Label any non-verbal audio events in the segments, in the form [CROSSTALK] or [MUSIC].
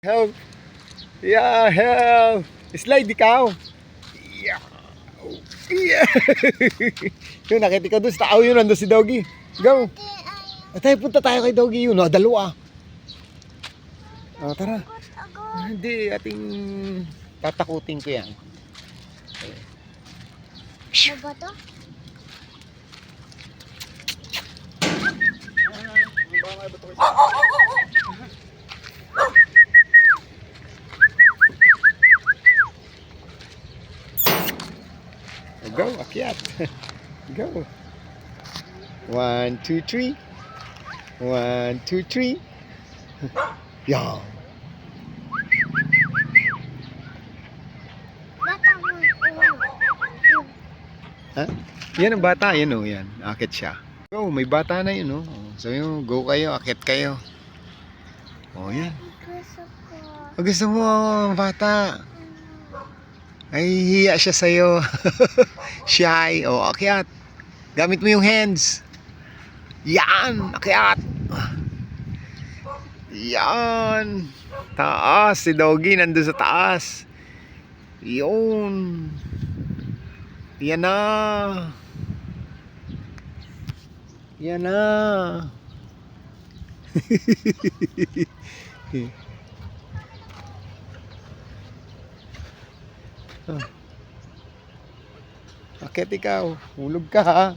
Help! Yeah, help! Slide ikaw! Yeah! Yeah! [LAUGHS] yun, nakita ka doon sa tao yun, nandun si Doggy. Go! At tayo, punta tayo kay Doggy yun, oh, dalawa. Oh, tara. Ah, Hindi, ating tatakutin ko yan. Ano ba to? Go, [LAUGHS] Go. One, two, three. One, two, three. [LAUGHS] Yeah. Bata mo. Ha? Yan ang bata, yan oh, yan. Akit siya. Go, may bata na yun oh. So yun, go kayo, akit kayo. Oh, yan. Gusto ko. Oh, gusto mo, bata. Ay, hiya siya sa'yo. [LAUGHS] Shy. O, oh, akyat. Gamit mo yung hands. Yan, akyat. Yan. Taas, si Doggy nandun sa taas. Yun. Yan na. Yan na. [LAUGHS] Bakit ikaw? Hulog ka ha?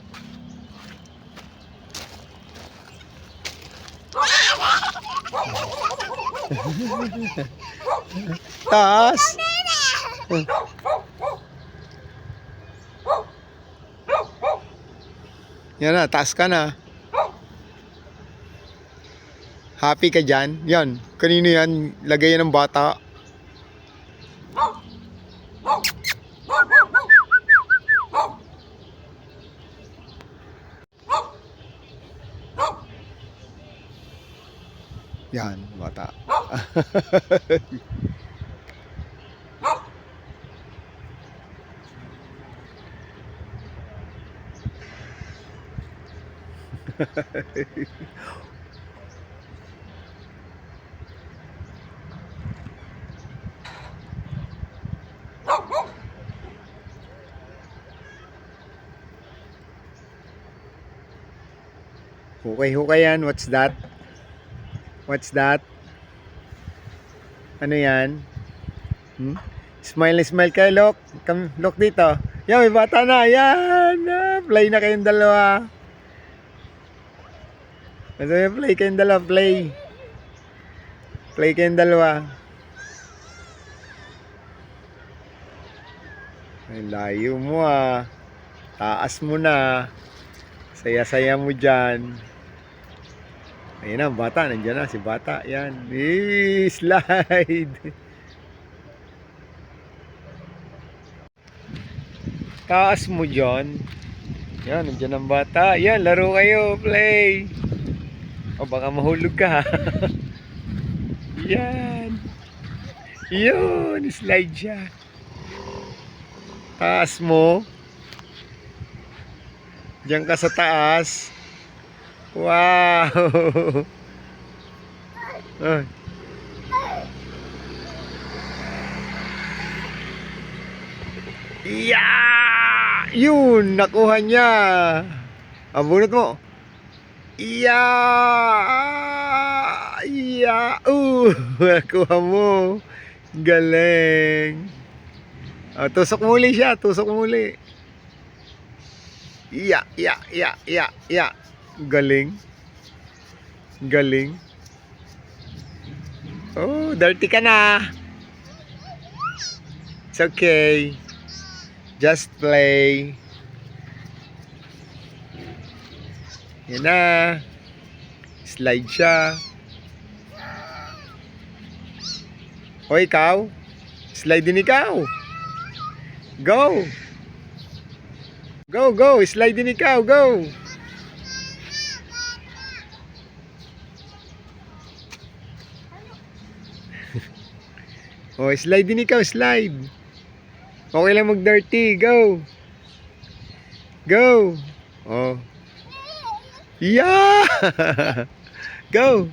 [LAUGHS] Taas! Yan na, taas ka na. Happy ka dyan? Yan, kanino yan? Lagay yan ng bata. Yan, bata. [LAUGHS] Hukay-hukay yan. What's that? What's that? Ano yan? Hmm? Smile smile kayo, look. Come, look dito. Yan, may bata na. Yan. Play na kayong dalawa. Basta play kayong dalawa. Play. Play kayong dalawa. Ay, layo mo ah. Taas mo na. Saya-saya mo dyan. Ayun na, bata. Nandiyan na si bata. Yan. Eh, slide. Taas mo dyan. Yan, nandiyan ang bata. Yan, laro kayo. Play. O baka mahulog ka. [LAUGHS] Yan. Yun, slide siya. Taas mo. Diyan ka sa taas. Wow! Ay. Yeah! Yun! Nakuha niya! Abunot mo. Yeah! Yeah! Uh! [LAUGHS] Nakuha mo. Galing. Oh, tusok muli siya. Tusok muli. Yeah, yeah, yeah, yeah, yeah. Galing. Galing. Oh, dirty ka na. It's okay. Just play. Yan na. Slide siya. O ikaw? Slide din ikaw. Go. Go, go. Slide din ikaw. Go. Oh, slide din ikaw. Slide. Okay lang mag-dirty. Go. Go. Oh. Yeah. [LAUGHS] Go.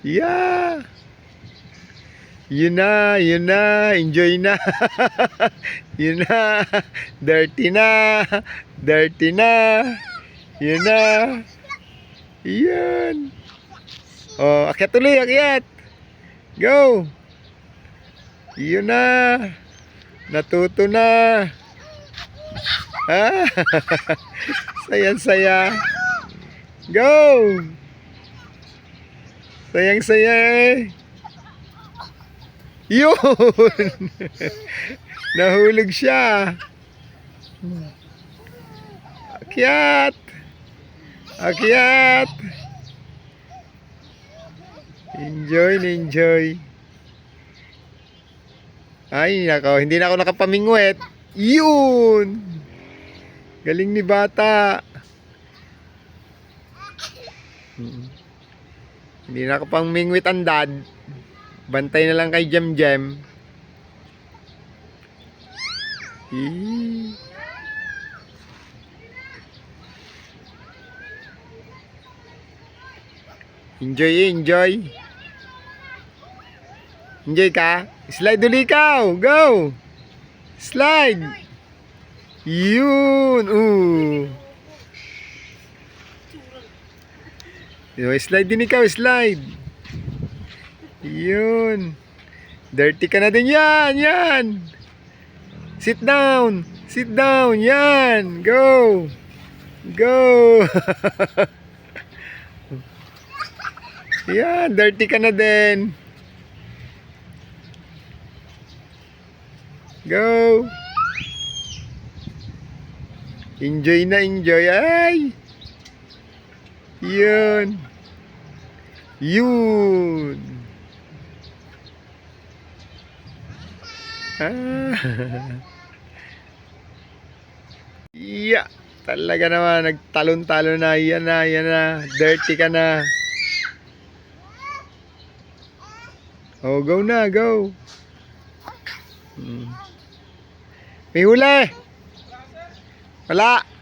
Yeah. Yun na, yun na, enjoy na. [LAUGHS] yun na, dirty na, dirty na. Yun na. Yan. Oh, akyat tuloy, akyat. Go. Yun na. Natuto na. Ah. [LAUGHS] Sayang-saya. Go. Sayang-saya eh. Yun! [LAUGHS] Nahulog siya. Akyat! Akyat! Enjoy enjoy. Ay, nako, hindi na ako nakapamingwet. Yun! Galing ni bata. Mm. Hindi na ako pang mingwit ang dad. Bantay na lang kay Jem Jem. Eh. Enjoy, enjoy. Enjoy ka? Slide ulit ikaw. Go! Slide! Yun! Ooh. Yo, slide din ikaw, slide. Yun. Dirty ka na din yan, yan. Sit down. Sit down, yan. Go. Go. [LAUGHS] yan, dirty ka na din. Go. Enjoy na enjoy. Ay. Yun. Yun. Ah. [LAUGHS] yeah. Talaga naman, nagtalon-talon na. Yan na, yan na. Dirty ka na. Oh, go na, go. Hmm. May huli. Wala.